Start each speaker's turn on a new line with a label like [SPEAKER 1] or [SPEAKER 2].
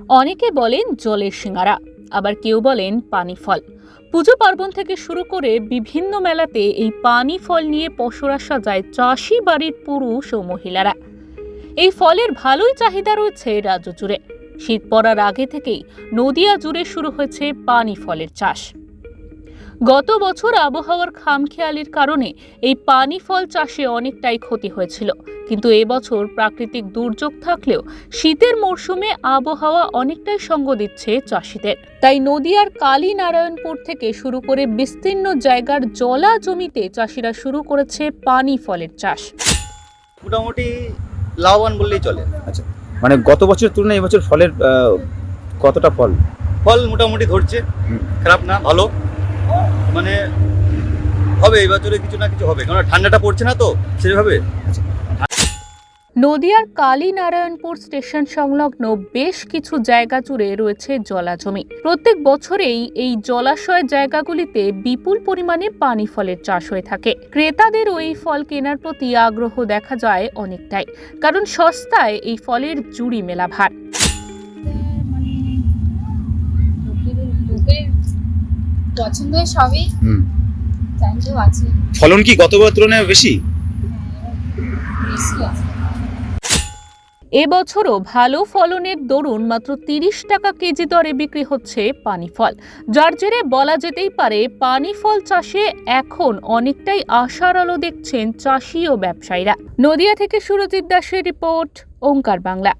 [SPEAKER 1] অনেকে বলেন জলের সিঙ্গারা, আবার কেউ বলেন পানি ফল। পুজো পার্বণ থেকে শুরু করে বিভিন্ন মেলাতে এই পানি ফল নিয়ে পশরা সাজায় চাষি বাড়ির পুরুষ ও মহিলারা। এই ফলের ভালোই চাহিদা রয়েছে রাজ্য জুড়ে। শীত পড়ার আগে থেকেই নদিয়া জুড়ে শুরু হয়েছে পানি ফলের চাষ। গত বছর আবহাওয়ার খামখেয়ালির কারণে এই পানি ফল চাষে অনেকটাই ক্ষতি হয়েছিল। কিন্তু এবছর প্রাকৃতিক দুর্যোগ থাকলেও শীতের মরশুমে আবহাওয়া অনেকটাই সঙ্গ দিচ্ছে চাষিদের। তাই নদিয়ার কালীনারায়ণপুর থেকে শুরু করে বিস্তীর্ণ জায়গার জলা জমিতে চাষিরা শুরু করেছে পানি ফলের চাষ।
[SPEAKER 2] মোটামুটি লাভবান বললেই চলে।
[SPEAKER 3] আচ্ছা মানে গত বছরের তুলনায় এবছর ফলের কতটা ফল?
[SPEAKER 2] ফল মোটামুটি ধরছে। খারাপ না ভালো। মানে হবে এই বছরে কিছু না কিছু হবে। কারণ ঠান্ডাটা পড়ছে না তো, সেভাবে।
[SPEAKER 1] নদিয়ার কালীনারায়ণপুর স্টেশন সংলগ্ন বেশ কিছু জায়গা জুড়ে রয়েছে জলাজমি। প্রত্যেক বছরেই এই জলাশয় জায়গাগুলিতে বিপুল পরিমাণে পানি ফলের চাষ হয়ে থাকে। ক্রেতাদের ওই ফল কেনার প্রতি আগ্রহ দেখা যায় অনেকটাই, কারণ সস্তায় এই ফলের জুড়ি মেলা ভার
[SPEAKER 4] পছন্দ সবই।
[SPEAKER 3] হুম।
[SPEAKER 4] আছে।
[SPEAKER 3] ফলন কি গতবার তুলনায় বেশি?
[SPEAKER 4] বেশি আছে।
[SPEAKER 1] এবছরও ভালো ফলনের দরুন মাত্র তিরিশ টাকা কেজি দরে বিক্রি হচ্ছে পানি ফল যার জেরে বলা যেতেই পারে পানি ফল চাষে এখন অনেকটাই আশার আলো দেখছেন চাষি ও ব্যবসায়ীরা। নদিয়া থেকে সুরজিৎ দাসের রিপোর্ট ওঙ্কার বাংলা।